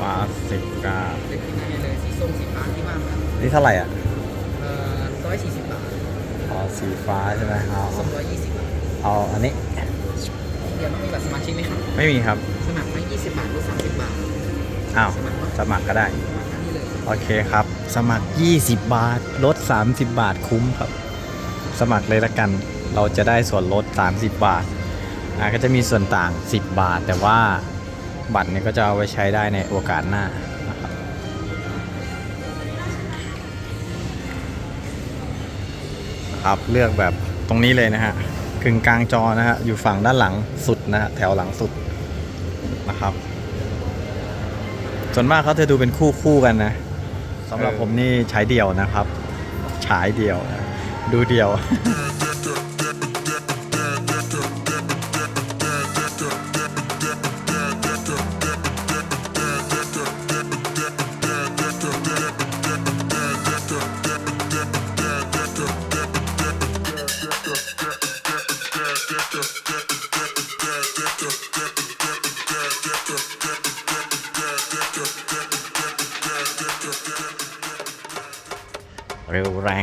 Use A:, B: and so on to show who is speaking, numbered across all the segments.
A: ฟ้าสิบเก้า
B: เล็กที่ไหนเลยสีส้มสีฟ้าที่ว่างครับ
A: นี่เท่าไหร่อะ
B: เอ่อร้อยสี่สิบบาท
A: อ๋อสีฟ้าใช่ไหมเอา
B: สองร้อยยี่สิบบาท
A: เอาอันนี้
B: เดี๋ยวต้องมีบัตรสมาชิกไหมครับ
A: ไม่มีครับ
B: สมัครไม่ยี่สิบบาทหรือสามสิบบาท
A: อ้าว
B: สมัครว่า
A: สมัครก็ได้
B: สมัครอันนี้เลย
A: โอเคครับ สมัคร 20 บาทลด 30 บาทคุ้มครับ สมัครเลยละกัน เราจะได้ส่วนลด 30 บาทอ่าก็จะมีส่วนต่าง 10 บาท แต่ว่า บัตรเนี่ยก็จะเอาไว้ใช้ได้ในโอกาสหน้านะครับครับเลือกแบบตรงนี้เลยนะฮะกึ่งกลางจอนะฮะอยู่ฝั่งด้านหลังสุดนะฮะแถวหลังสุดนะครับ ส่วนมากเขาจะดูเป็นคู่คู่กันนะสำหรับผมนี่ใช้เดี่ยวนะครับ ฉายเดี่ยวนะดูเดี่ยว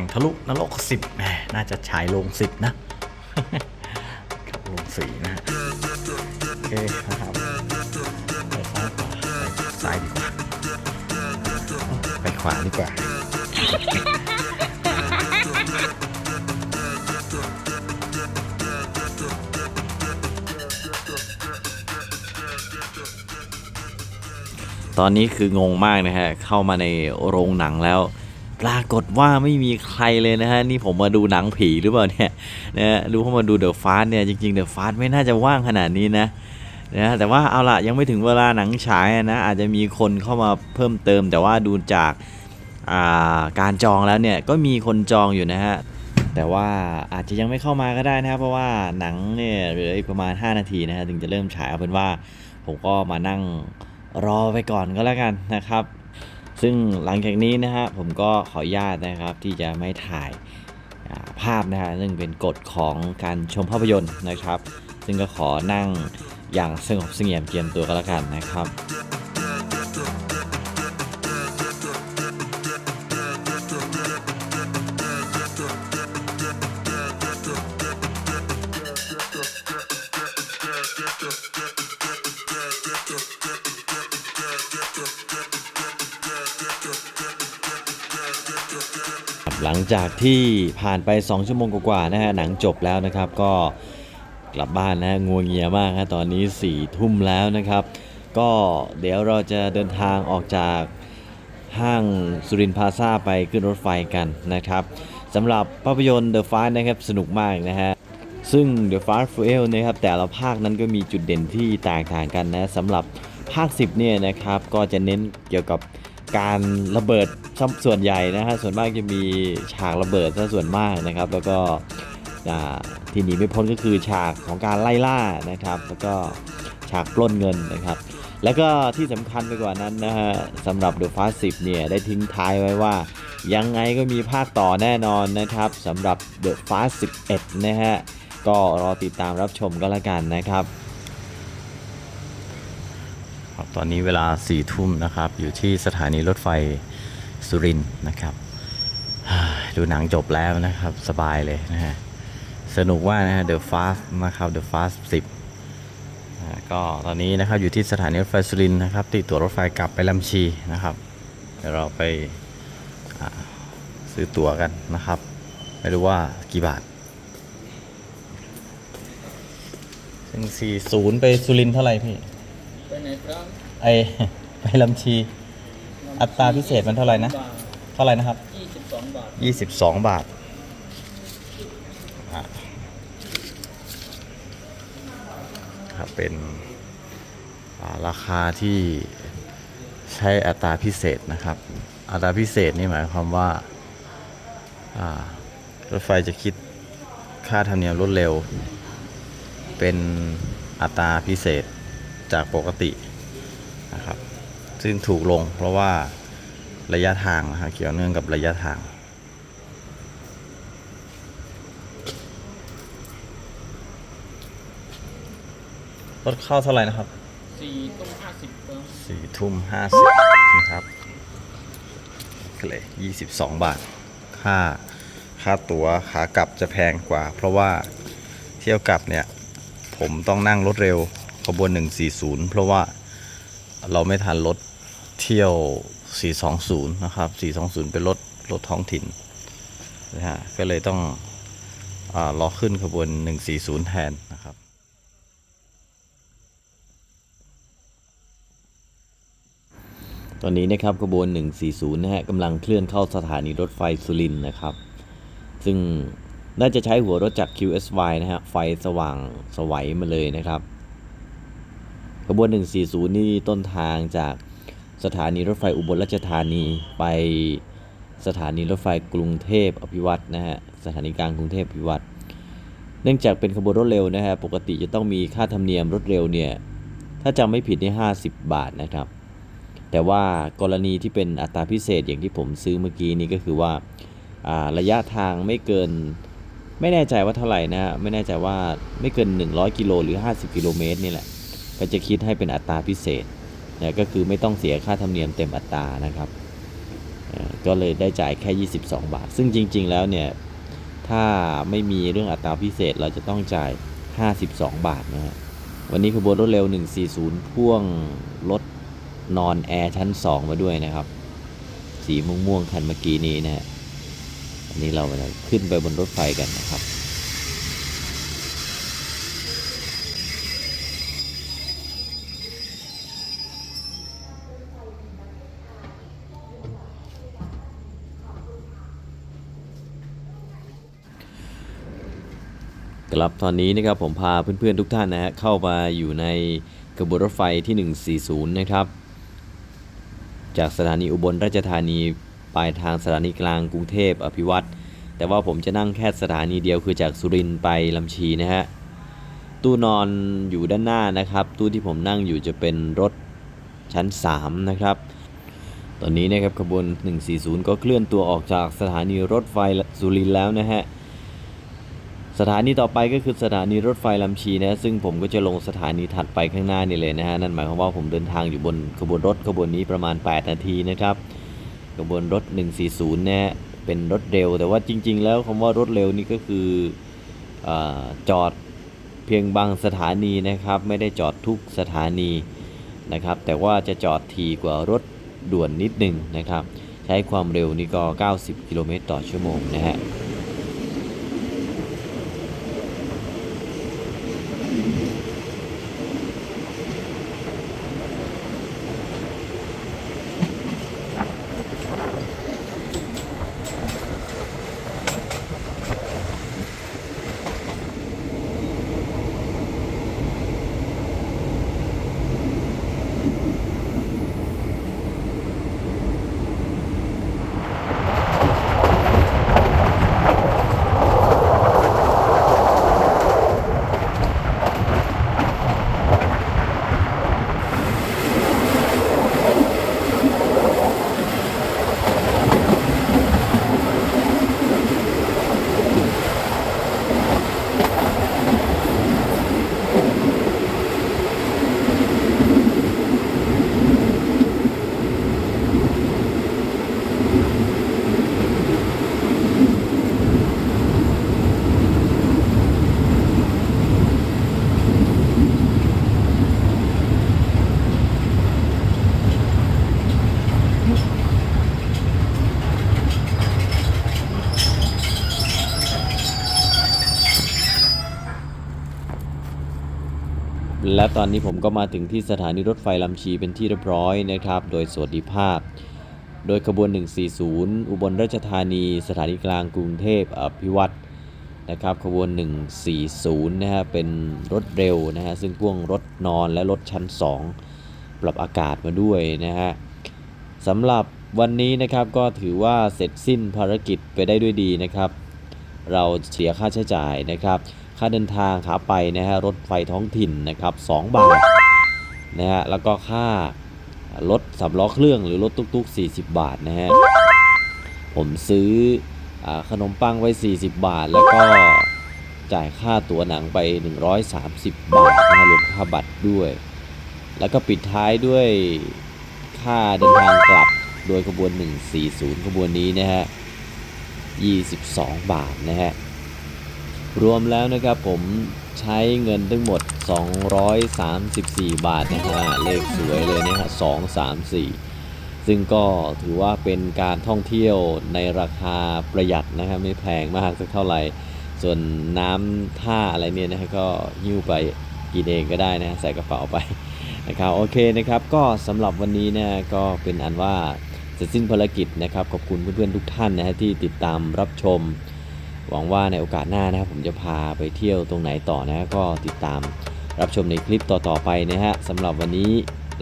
A: งทะลุนรกสิบแหมน่าจะฉายลงสิบนะ ครับลงสี่นะโอเคนะครับไปซ้ายขวาไปซ้ายดีกว่าไปขวาดีกว่าตอนนี้คืองงมากนะฮะ เข้ามาในโรงหนังแล้ว ปรากฏว่าไม่มีใครเลยนะฮะนี่ผมมาดูหนังผีหรือเปล่าเนี่ยนะดูเข้ามาดูเดอะฟาสเนี่ยจริงๆเดอะฟาสไม่น่าจะว่างขนาดนี้นะนะแต่ว่าเอาล่ะยังไม่ถึงเวลาหนังฉายนะอาจจะมีคนเข้ามาเพิ่มเติม แต่ว่าดูจากาการจองแล้วเนี่ยก็มีคนจองอยู่นะฮะแต่ว่าอาจจะยังไม่เข้ามาก็ได้นะครับเพราะว่าหนังเนี่ยเหลืออีกประมาณ 5 นาทีนะฮะถึงจะเริ่มฉายเอาเป็นว่า ผมก็มานั่งรอไปก่อนก็แล้วกันนะครับ ซึ่งหลังจากนี้นะฮะผมก็ขออนุญาตนะครับที่จะไม่ถ่ายภาพนะฮะซึ่งเป็นกฎของการชมภาพยนตร์นะครับ ซึ่งก็ขอนั่งอย่างสงบเสงี่ยมเกียมตัวก็แล้วกันนะครับ หลังจากที่ผ่านไป 2 ชั่วโมงกว่าๆนะฮะหนังจบแล้วนะครับ ก็กลับบ้านนะฮะงัวเงียมากฮะตอนนี้4ี่ทุ่มแล้วนะครับ ก็เดี๋ยวเราจะเดินทางออกจากห้างสุรินพาซาไปขึ้นรถไฟกันนะครับสำหรับภาพยนตร์ The Fast นะครับสนุกมากนะฮะซึ่ง The Fast Fuel นะครับแต่ละภาคนั้นก็มีจุดเด่นที่แตกต่างกันนะสำหรับภาค 10เนี่ยนะครับก็จะเน้นเกี่ยวกับ การระเบิดส่ส่วนใหญ่นะฮะส่วนมากจะมีฉากระเบิดซะส่วนมากนะครับ แล้วก็ที่หนีไม่พ้นก็คือฉากของการไล่ล่านะครับ แล้วก็ฉากปล้นเงินนะครับ แล้วก็ที่สำคัญไปกว่านั้นนะฮะสำหรับ The Fast 10เนี่ยได้ทิ้งท้ายไว้ว่า ยังไงก็มีภาคต่อแน่นอนนะครับสำหรับ The Fast 11 นะฮะก็รอติดตามรับชมก็แล้วกันนะครับ ครับตอนนี้เวลาสี่ทุ่มนะครับ อยู่ที่สถานีรถไฟสุรินทร์นะครับ ดูหนังจบแล้วนะครับ สบายเลยนะฮะ สนุกว่านะฮะ The Fast นะครับ The Fast 10ก็ตอนนี้นะครับอยู่ที่สถานีรถไฟสุรินทร์นะครับ ติดตั๋วรถไฟกลับไปลำชีนะครับ เดี๋ยวเราไปซื้อตั๋วกันนะครับ ไม่รู้ว่ากี่บาทซึ่ง40ไปสุรินทร์เท่าไหร่พี่
B: ไปไหนครับ
A: ไอไปลำชี อัตราพิเศษมันเท่าไหร่นะ
B: บาท
A: เท่าไหร่นะครับ
B: ยี่สิบสองบาท
A: 22 บาทอะครับเป็นอ่าราคาที่ใช้อัตราพิเศษนะครับ อัตราพิเศษนี่หมายความว่าอ่ารถไฟจะคิดค่าธรรมเนียมรถเร็ว เป็นอัตราพิเศษ จากปกตินะครับ ซึ่งถูกลงเพราะว่าระยะทางนะครับเกี่ยวเนื่องกับระยะทางรถเข้าเท่าไหร่นะครับ
B: สสี่ต้มห้าสิบเติม
A: สี่ทุ่มห้าสิบนะครับก็เลยยี่สิบสองบาท ค่า ค่าตั๋วขากลับจะแพงกว่า เพราะว่าเที่ยวกลับเนี่ย ผมต้องนั่งรถเร็ว ขบวน 140 เพราะว่าเราไม่ทันรถเที่ยว 420 นะครับ 420 เป็นรถรถท้องถิ่นนะฮะก็เลยต้องอรอขึ้นขบวน 140 แทนนะครับตอนนี้นะครับขบวน 140 นะฮะกำลังเคลื่อนเข้าสถานีรถไฟสุรินทร์นะครับ ซึ่งน่าจะใช้หัวรถจาก QSY นะฮะ ไฟสว่างสวัยมาเลยนะครับ ขบวน 140 นี่ต้นทางจากสถานีรถไฟอุบลราชธานีไปสถานีรถไฟกรุงเทพอภิวัตนะฮะสถานีกลางกรุงเทพอภิวัตเนื่องจากเป็นขบวนรถเร็วนะฮะปกติจะต้องมีค่าธรรมเนียมรถเร็วเนี่ยถ้าจำไม่ผิดนี่50 บาทนะครับ แต่ว่ากรณีที่เป็นอัตราพิเศษอย่างที่ผมซื้อเมื่อกี้นี่ก็คือว่าอ่าระยะทางไม่เกินไม่แน่ใจว่าเท่าไหร่นะฮะไม่แน่ใจว่าไม่เกิน 100 กิโลหรือ 50 กิโลเมตรนี่แหละ ก็จะคิดให้เป็นอัตราพิเศษนะก็คือไม่ต้องเสียค่าธรรมเนียมเต็มอัตรานะครับ ก็เลยได้จ่ายแค่ 22 บาท ซึ่งจริง ๆ แล้วเนี่ย ถ้าไม่มีเรื่องอัตราพิเศษเราจะต้องจ่าย 52 บาทนะฮะ วันนี้ขบวนรถเร็ว 140 พ่วงรถนอนแอร์ชั้น 2 มาด้วยนะครับ สีม่วงๆคันเมื่อกี้นี้นะฮะ อันนี้เราจะขึ้นไปบนรถไฟกันนะครับ ครับตอนนี้นะครับผมพาเพื่อนๆทุกท่านนะฮะเข้ามาอยู่ในกระบวนรถไฟที่ 140 นะครับ จากสถานีอุบลราชธานีปลายทางสถานีกลางกรุงเทพอภิวัตรแต่ว่าผมจะนั่งแค่สถานีเดียวคือจากสุรินทร์ไปลำชีนะฮะตู้นอนอยู่ด้านหน้านะครับ ตู้ที่ผมนั่งอยู่จะเป็นรถชั้น 3 นะครับ ตอนนี้นะครับขบวน 140 ก็เคลื่อนตัวออกจากสถานีรถไฟสุรินทร์แล้วนะฮะ สถานีต่อไปก็คือสถานีรถไฟลำชีนะซึ่งผมก็จะลงสถานีถัดไปข้างหน้านี่เลยนะฮะนั่นหมายความว่าผมเดินทางอยู่บนขบวนรถขบวนนี้ประมาณ 8 นาทีนะครับขบวนรถ 140นี่ยเป็นรถเร็ว แต่ว่าจริง ๆ แล้วคำว่ารถเร็วนี่ก็คืออจอดเพียงบางสถานีนะครับ ไม่ได้จอดทุกสถานีนะครับ แต่ว่าจะจอดทีกว่ารถด่วนนิดหนึงนะครับ ใช้ความเร็วนี่ก็ 90 กิโลเมตรต่อชั่วโมงนะฮะ และตอนนี้ผมก็มาถึงที่สถานีรถไฟลำชีเป็นที่เรียบร้อยนะครับ โดยสวัสดิภาพ โดยขบวน 140 อุบลราชธานี สถานีกลางกรุงเทพอภิวัตรนะครับขบวน 140 นะฮะ เป็นรถเร็วนะฮะ ซึ่งพ่วงรถนอนและรถชั้น 2 ปรับอากาศมาด้วยนะฮะสำหรับวันนี้นะครับก็ถือว่าเสร็จสิ้นภารกิจไปได้ด้วยดีนะครับ เราเสียค่าใช้จ่ายนะครับ ค่าเดินทางขาไปนะฮะรถไฟท้องถิ่นนะครับ2บาทนะฮะแล้วก็ค่ารถสำล้อเครื่องหรือรถตุ๊กๆ 40 บาทนะฮะผมซื้ออขนมปังไว้ 40 บาท แล้วก็จ่ายค่าตั๋วหนังไป 130 บาทนะฮะรวมค่าบัตรด้วย แล้วก็ปิดท้ายด้วยค่าเดินทางกลับโดยขบวน 140 ขบวนนี้นะฮะ 22 บาทนะฮะ รวมแล้วนะครับผมใช้เงินทั้งหมด 234 บาทนะฮะเลขสวยเลยนะฮะ234 ซึ่งก็ถือว่าเป็นการท่องเที่ยวในราคาประหยัดนะฮะไม่แพงมากสักเท่าไหร่ ส่วนน้ำท่าอะไรเนี่ยนะฮะก็หิ้วไปกินเองก็ได้นะฮะใส่กระเป๋าไปนะครับโอเคนะครับก็สำหรับวันนี้นะก็เป็นอันว่าเสร็จสิ้นภารกิจนะครับขอบคุณเพื่อนๆทุกท่านนะฮะที่ติดตามรับชม หวังว่าในโอกาสหน้านะครับผมจะพาไปเที่ยวตรงไหนต่อนะก็ติดตามรับชมในคลิปต่อๆไปนะฮะสำหรับวันนี้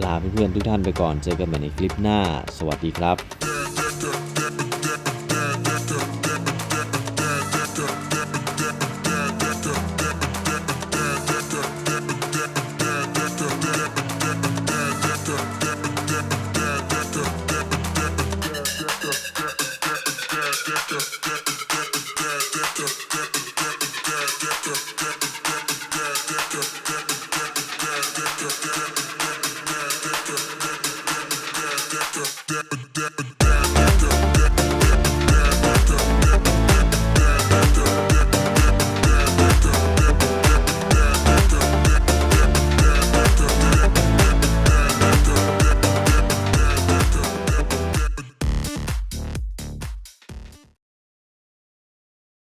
A: ลาเพื่อนๆทุกท่านไปก่อนเจอกันใหม่ในคลิปหน้า สวัสดีครับ